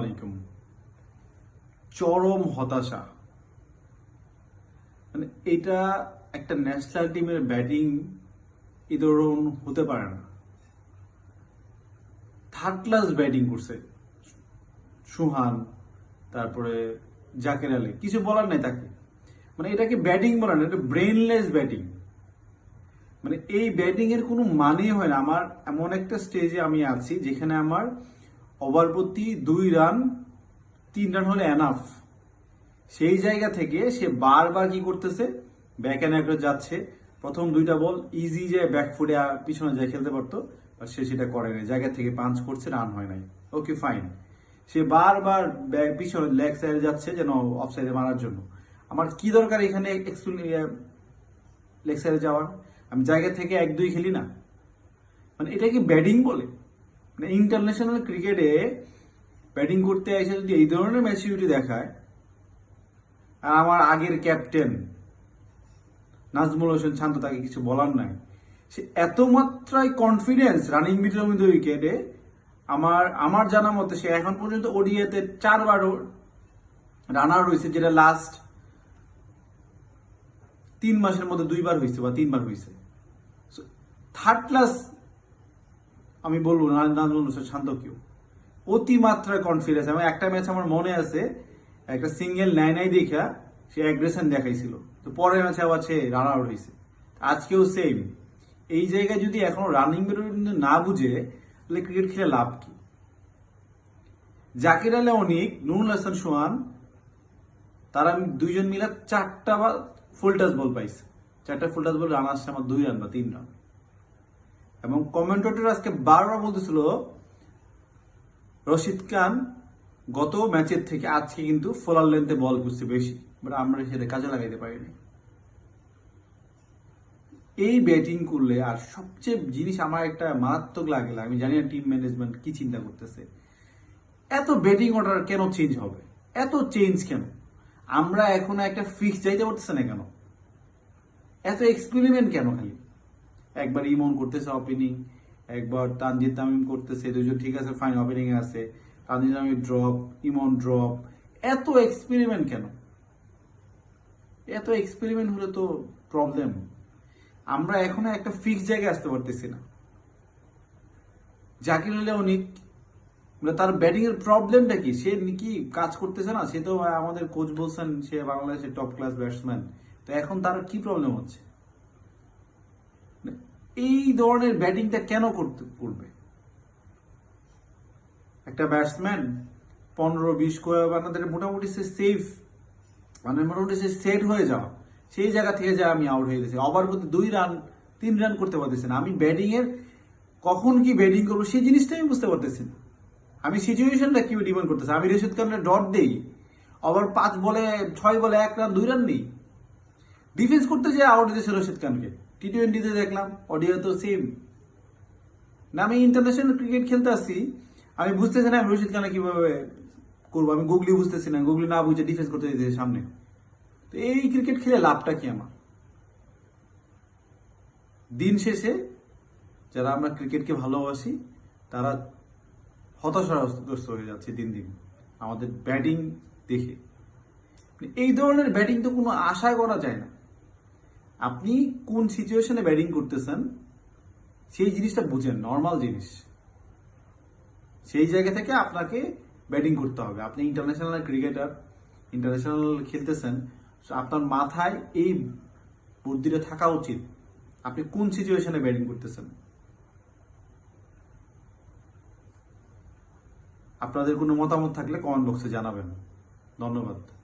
আলাইকুম। চরম হতাশা। মানে এটা একটা ন্যাশনাল টিমের ব্যাটিং এই ধরুন হতে পারে না। থার্ড ক্লাস ব্যাটিং করছে। সুহান, তারপরে জাকের আলী। কিছু বলার নাই তাকে। মানে এটাকে ব্যাটিং বলার না, এটা ব্রেনলেস ব্যাটিং। মানে এই ব্যাটিং এর কোনো মানে হয় না। আমার এমন একটা স্টেজে আমি আছি যেখানে আমার ওভার প্রতি দুই রান, তিন রান হলে এনাফ সেই জায়গা থেকে সে বারবার কি করতেছে? ব্যাক অ্যান্ড যাচ্ছে। প্রথম দুইটা বল ইজি যে ব্যাক ফুটে পিছনে যায় খেলতে পারতো আর সে সেটা করে নাই জায়গা থেকে পাঞ্চ করছে রান হয় নাই। ওকে ফাইন সে বারবার পিছনে লেগ সাইডে যাচ্ছে যেন অফ সাইডে মারার জন্য। আমার কি দরকার এখানে লেগ সাইডে যাওয়ার? আমি জায়গা থেকে এক দুই খেলি না। মানে এটা কি ব্যাটিং বলে? মানে ইন্টারন্যাশনাল ক্রিকেটে ব্যাটিং করতে এসে যদি এই ধরনের ম্যাচিউরিটি দেখায়, আর আমার আগের ক্যাপ্টেন নাজমুল হোসেন শান্ত তাকে কিছু বলার নাই, সে এত মাত্রায় কনফিডেন্স রানিং মিডল মিড উইকেটে আমার আমার জানা মতে সে এখন পর্যন্ত ওডিএতে চারবার রানার হয়েছে, যেটা লাস্ট তিন মাসের মধ্যে দুইবার হয়েছে বা তিনবার হয়েছে। থার্ড ক্লাস আমি বলব না- নাজমুল হোসেন শান্ত কেউ। অতিমাত্রায় কনফিডেন্স এবং একটা ম্যাচ আমার মনে আছে, একটা সিঙ্গেল নাই নাই দেখা, সে অ্যাগ্রেশন দেখাইছিল। তো পরের ম্যাচে আবার সে রান আউট হয়েছে আজকেও সেম এই জায়গায় যদি এখনও রানিং বেরোনো না বুঝে, তাহলে ক্রিকেট খেলে লাভ কি? জাকির আলে, অনিক, নুরুল হাসান, সোহান, তারা দুইজন মিলে চারটা বা ফুল টাচ বল পাইছে। চারটা ফুল টাচ বল রান আসছে, আমার দুই রান বা তিন রান এবং কমেন্টেটর আজকে বারবার বলতেছিল, রশিদ খান গত ম্যাচের থেকে আজকে কিন্তু ফোলার লেন্থে বল করছে বেশি বাট আমরা সেটা কাজে লাগাইতে পারিনি। এই ব্যাটিং করলে আর সবচেয়ে জিনিস আমার একটা মারাত্মক লাগে, আমি জানি না টিম ম্যানেজমেন্ট কি চিন্তা করতেছে। এত ব্যাটিং অর্ডার কেন চেঞ্জ হবে? এত চেঞ্জ কেন? আমরা এখন একটা ফিক্স যাইতে পারতেছে না কেন? এত এক্সপেরিমেন্ট কেন খালি? একবার ইমন করতেছে ওপেনিং একবার তানজিদ তামিম করতেছে দুজন ঠিক আছে ফাইন ওপেনিং এ আছে। তানজিদ তামিম ড্রপ ইমন ড্রপ এত এক্সপেরিমেন্ট কেন? এত এক্সপেরিমেন্ট হলে তো প্রবলেম আমরা এখনও একটা ফিক্স জায়গায় আসতে পারতেছি না। জাকির আলী অনেক মানে তার ব্যাটিং এর প্রবলেমটা কি? সে কি কাজ করতেছে না? সে তো আমাদের কোচ বলছেন, সে বাংলাদেশের টপ ক্লাস ব্যাটসম্যান তো এখন তার কি প্রবলেম হচ্ছে? এই ধরনের ব্যাটিংটা কেন করতে, করবে? একটা ব্যাটসম্যান পনেরো, বিশ করে বানাতে মোটামুটি সে সেফ মানে মোটামুটি সে সেট হয়ে যাওয়া। সেই জায়গা থেকে যা আমি আউট হয়ে গেছি। ওভার প্রতি দুই রান তিন রান করতে পারতেছি না। আমি ব্যাটিং এর কখন কি ব্যাটিং করব সেই জিনিসটা আমি বুঝতে পারতেছি না। আমি সিচুয়েশনটা কি ডিমান্ড করতেছি? আমি রশিদ খানের ডট দেই। আবার পাঁচ বলে, ছয় বলে এক রান দুই রান নেই। ডিফেন্স করতে যে আউট দিয়েছে রশিদ খানকে। টি টোয়েন্টিতে দেখলাম অডিও তো সেম না, আমি ইন্টারন্যাশনাল ক্রিকেট খেলতে আসছি, আমি বুঝতেছি না আমি রশিদ খানে কীভাবে করব, আমি গুগলি বুঝতেছি না গুগলি না বুঝে ডিফেন্স করতে দিতেছে সামনে। তো এই ক্রিকেট খেলে লাভটা কি আমার? দিন শেষে যারা আমরা ক্রিকেটকে ভালোবাসি, তারা হতাশাগ্রস্ত হয়ে যাচ্ছে দিন দিন, আমাদের ব্যাটিং দেখে। এই ধরনের ব্যাটিং তো কোনো আশা করা যায় না। আপনি কোন সিচুয়েশনে ব্যাটিং করতেছেন, সেই জিনিসটা বুঝেন নর্মাল জিনিস। সেই জায়গা থেকে আপনাকে ব্যাটিং করতে হবে। আপনি ইন্টারন্যাশনাল ক্রিকেটার ইন্টারন্যাশনাল খেলতেছেন আপনার মাথায় এই বুদ্ধিটা থাকা উচিত। আপনি কোন সিচুয়েশনে ব্যাটিং করতেছেন? আপনাদের কোনো মতামত থাকলে কমেন্ট বক্সে জানাবেন। ধন্যবাদ।